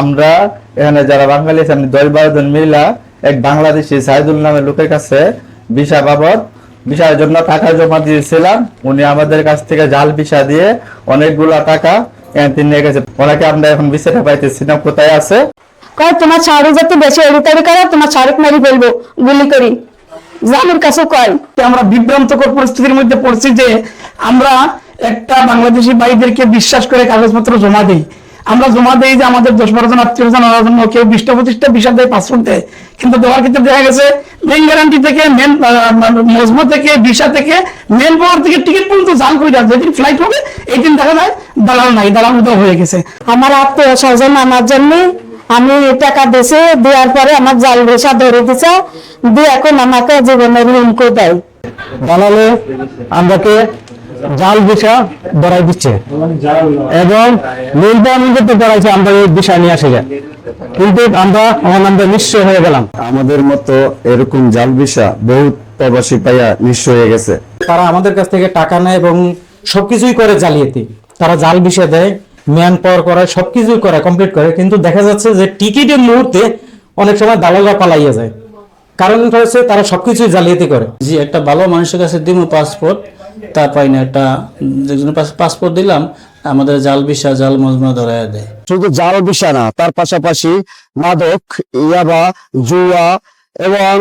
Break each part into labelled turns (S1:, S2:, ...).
S1: আমরা এখানে যারা বাঙালি আছি আমি দশ বারো জন মিলা এক বাংলাদেশি সাইদুল নামের লোকের কাছে ভিসা বাবদ ভিসার জন্য টাকা জমা দিয়েছিলাম। উনি আমাদের কাছ থেকে জাল ভিসা দিয়ে অনেকগুলা টাকা নিয়ে গেছে। ওনাকে আমরা এখন ভিসাটা পাইতেছি না কোথায় আছে?
S2: কয় তোমার শাহরুখ যাতে বেশি এড়িতাড়ি করে তোমার শাহরুখ মারি ফেলব গুলি করি। জানুর কাছে কয়।
S3: আমরা বিভ্রান্তকর পরিস্থিতির মধ্যে পড়ছি যে আমরা একটা বাংলাদেশি ভাইদেরকে বিশ্বাস করে কাগজপত্র জমা দেই। আমরা জমা দেই যে আমাদের দশ বারো জন আত্মীয় জন ওরা জন্য কেউ বিশটা পঁচিশটা বিষা দেয় পাসপোর্ট দেয়। কিন্তু দেওয়ার ক্ষেত্রে দেখা গেছে মেন গ্যারান্টি থেকে মেন মজমা থেকে ভিসা থেকে মেন পাওয়ার থেকে টিকিট পর্যন্ত জাল করে দেয় যেদিন ফ্লাইট হবে এই দিন দেখা যায় দালাল নাই দালাল উদয় হয়ে গেছে।
S2: আমার আত্মীয় স্বজন আমার জন্য আমি টাকা দিছি দেওয়ার পরে আমার জাল রেশা ধরে দিছে দিয়ে এখন আমাকে জীবনের হুমকো দেয়।
S4: দালালে আমরাকে জাল ভিসা ধরাই দিচ্ছে। এবং নীল বন্ধুতে ধরাইছে আমরা এই বিষয় নিয়ে আসে যায় কিন্তু আমরা আমার নিশ্চয় হয়ে গেলাম।
S5: আমাদের মতো এরকম জাল ভিসা বহুত প্রবাসী পাইয়া নিঃস্ব হয়ে গেছে।
S4: তারা আমাদের কাছ থেকে টাকা নেয় এবং সবকিছুই করে জালিয়াতি। তারা জাল বিষয় দেয় ম্যান পাওয়ার করায় সবকিছুই করে কমপ্লিট করে। কিন্তু দেখা যাচ্ছে যে টিকিটের মুহূর্তে অনেক সময় দালালরা পালাইয়া যায়। কারণ হচ্ছে তারা সবকিছুই জালিয়াতি করে।
S6: জি একটা ভালো মানুষের কাছে দিব পাসপোর্ট তা পাই না একটা যেজন্য পাসপোর্ট দিলাম আমাদের জাল বিশা জাল মজমা ধরায় দেয়।
S5: শুধু জাল ভিসা না তার পাশাপাশি মাদক ইয়াবা জুয়া এবং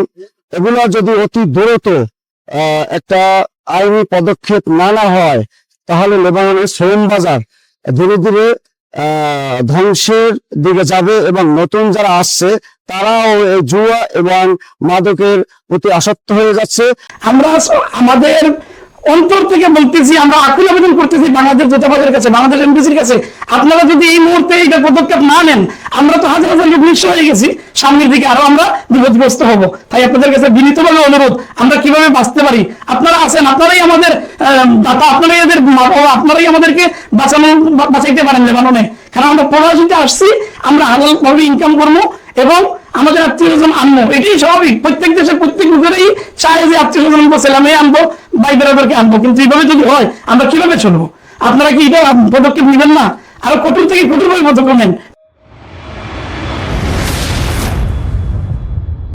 S5: এগুলো যদি অতি দ্রুত একটা আইনি পদক্ষেপ না না হয় তাহলে লেবাননের শ্রম বাজার ধীরে ধীরে আহ, ধ্বংসের দিকে যাবে এবং নতুন যারা আসছে তারাও এই জুয়া এবং মাদকের প্রতি আসক্ত হয়ে যাচ্ছে।
S3: আমরা আমাদের অন্তর থেকে বলতেছি আমরা আকুল আবেদন করতেছি বাংলাদেশ দূতাবাসের কাছে বাংলাদেশ এমবিসির কাছে। আপনারা যদি এই মুহূর্তে এটা পদক্ষেপ না নেন আমরা তো হাজার হাজার লোক নিঃস্ব হয়ে গেছি সামনের দিকে আরও আমরা বিপদগ্রস্ত হব। তাই আপনাদের কাছে বিনীতভাবে অনুরোধ আমরা কীভাবে বাঁচতে পারি? আপনারা আছেন আপনারাই আমাদের দাতা আপনারাই এদের মা বাবা, আপনারাই আমাদেরকে বাঁচানো বাঁচাইতে পারেন লেবাননে কারণ আমরা পড়াশোনাতে আসছি আমরা হালাল ভাবে ইনকাম করব এবং আমাদের আত্মীয় স্বজন আনব। এটাই স্বাভাবিক। প্রত্যেক দেশের প্রত্যেক লোকেরই চায় যে আত্মীয় স্বজন আনব ছেলে মেয়ে আনব। ভাই বেড়াদেরকে আনব, কিন্তু এইভাবে যদি হয়, আমরা কীভাবে চলবো? আপনারা কি এটা পদক্ষেপ নেবেন না? আরও কঠোর থেকে কঠোর ভাবে মতো নেন